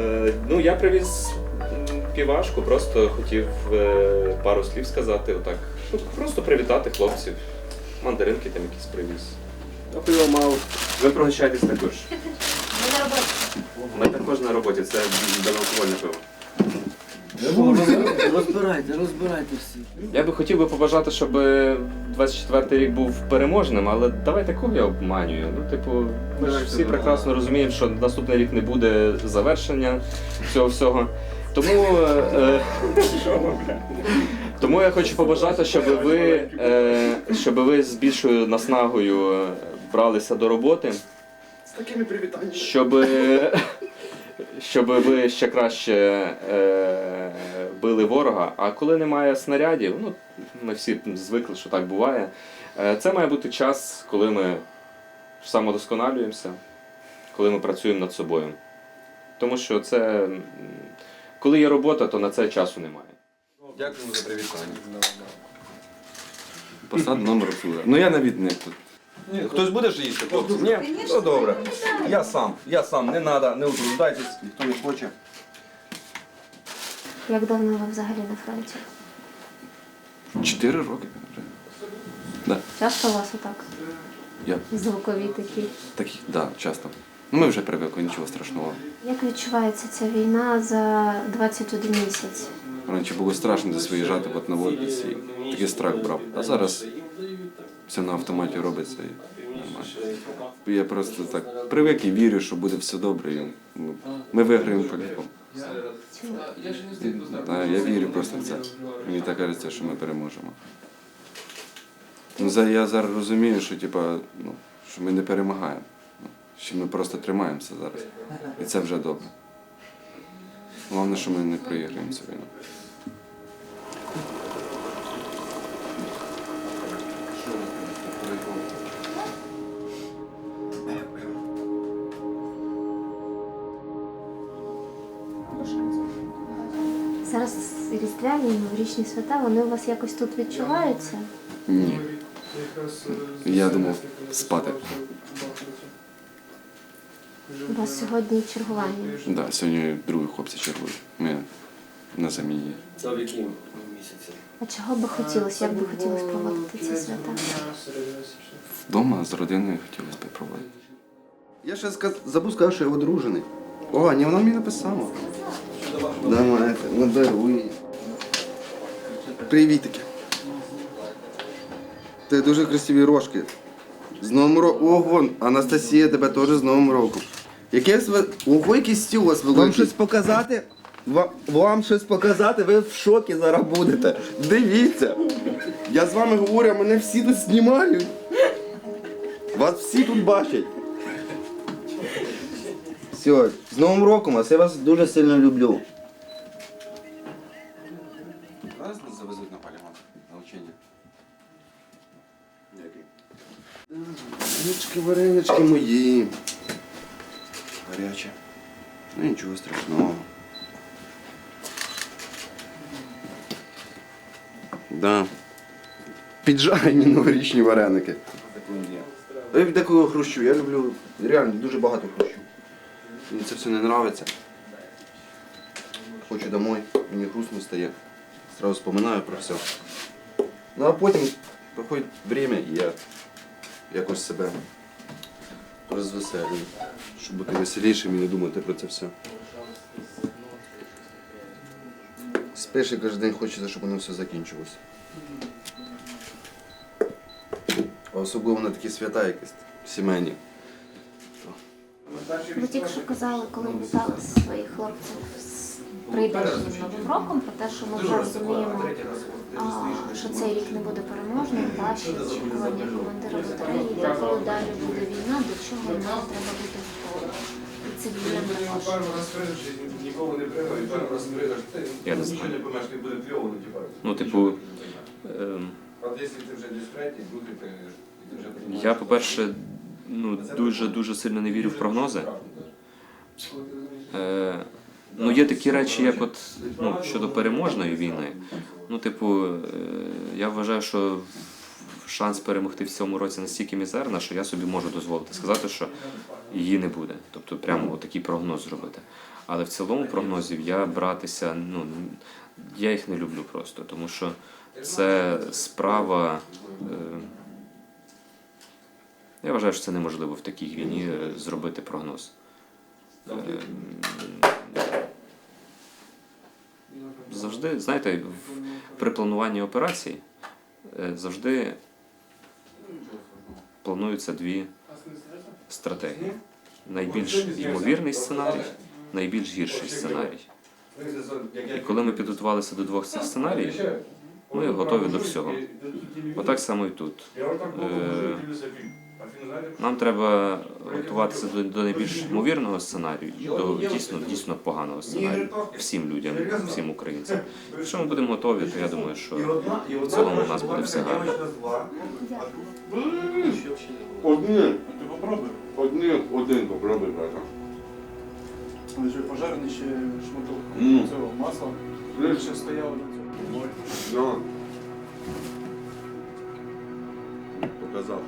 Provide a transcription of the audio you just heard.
Е, ну, я привіз півашку, просто хотів е, пару слів сказати, отак. Ну, просто привітати хлопців. Мандаринки там якісь привіз. Я пиво мав. Ви пригощайтесь також. Ми на роботі. Ми також на роботі, це безалкогольне пиво. Розбирайте, розбирайте всі. Я би хотів би побажати, щоб 24 рік був переможним, але давайте кого я обманюю. Ну, типу, ми ж всі прекрасно розуміємо, що наступний рік не буде завершення цього всього. Тому, е, е, тому я хочу побажати, щоб ви, е, щоб ви з більшою наснагою е, бралися до роботи. З такими привітаннями. Щоб, е, щоб ви ще краще е, били ворога. А коли немає снарядів, ну ми всі звикли, що так буває. е, Це має бути час, коли ми самодосконалюємося, коли ми працюємо над собою. Тому що це, коли є робота, то на це часу немає. Дякуємо за привітання. Посада номер. Ну я навідник тут. Хтось буде ж їсти, хлопці? Ні? Ну добре. Я сам, я сам, не треба, не утруждайтесь, ніхто не хоче. Як давно ви взагалі на фронті? Чотири роки вже. Да. Часто у вас отак? Я Звукові такі. такі, да, часто. Ну ми вже привикли, нічого страшного. Як відчувається ця війна за 21 місяць? Раніше було страшно десь виїжджати от на вулиці, і такий страх брав. А зараз все на автоматі робиться і. Я просто так привик і вірю, що буде все добре. І, ну, ми виграємо по-любому. Я вірю просто в це. Мені так кажеться, що ми переможемо. Ну, я зараз розумію, що, типа, ну, що ми не перемагаємо. Ну, Що ми просто тримаємося зараз. І це вже добре. Головне, що ми не проіграємо цю війну. Зараз різдвяні і новорічні свята, вони у вас якось тут відчуваються? Ні. Я думав спати. У вас сьогодні чергування. Да, сьогодні другий хлопці чергують. Ми на заміні. Це в якому місяці? А чого би хотілося, як би хотілося проводити ці свята? Вдома з родиною хотілося б проводити. Я ще забув сказати, що я одружений. О, ні, вона мені написала. Давайте, наберу її. Привітики. Ти дуже красиві рожки. З Новим роком. Ого, Анастасія, тебе теж з Новим роком. Якесь ви. Ого, який стіл у вас великий. Вам щось показати? Вам, вам щось показати, ви в шокі зараз будете. Дивіться. Я з вами говорю, а мене всі тут знімають. Вас всі тут бачать. Все, з Новим роком вас, я вас дуже сильно люблю. Варенички, варенички мої. Гаряче. Ну нічого страшного. Да. Піджарені новорічні вареники. Я від такого хрущу, я люблю реально дуже багато хрущу. Мені це все не подобається. Хочу домой, мені грустно стає. Сразу вспоминаю про все. Ну а потім проходить время і я якось себе розвеселюю, щоб бути веселішим і не думати про це все. Спиш і кожен день хочеться, щоб воно все закінчилося. Особливо на такі свята якісь сімейні. Ви тільки що казали, коли вітали своїх хлопців з новим роком, про те, що ми вже розуміємо, що цей рік не буде переможним, ваші очікування командира батареї, якою далі буде війна, до чого нам треба бути готовим. Також. Нікого не пригав, і раз ти Я не нічого знаю. не поймеш, ти буде ну. Ну, типу, От якщо ти вже десь третій, другий і ти вже приймаєш. я, по-перше, ну, дуже дуже сильно не вірю в прогнози. Е, ну, є такі речі, як от ну, щодо переможної війни. Ну, типу, е, я вважаю, що шанс перемогти в цьому році настільки мізерна, що я собі можу дозволити сказати, що її не буде. Тобто, прямо такий прогноз зробити. Але в цілому прогнозів я братися, ну я їх не люблю просто, тому що це справа. Е, я вважаю, що це неможливо в такій війні е, зробити прогноз. Завжди, знаєте, при плануванні операцій е, завжди плануються дві стратегії. Найбільш ймовірний сценарій, найбільш гірший сценарій. І коли ми підготувалися до двох цих сценаріїв, ми готові до всього. Отак само і тут. Нам треба готуватися до, до найбільш ймовірного сценарію до дійсно, дійсно поганого сценарію. Всім людям, всім українцям. Якщо ми будемо готові, то я думаю, що в цілому у нас буде все гарно. Одні. Одні, один попробуй, брата. Пожарений ще шматок цього масла. Ще стояло на цьому. Показав.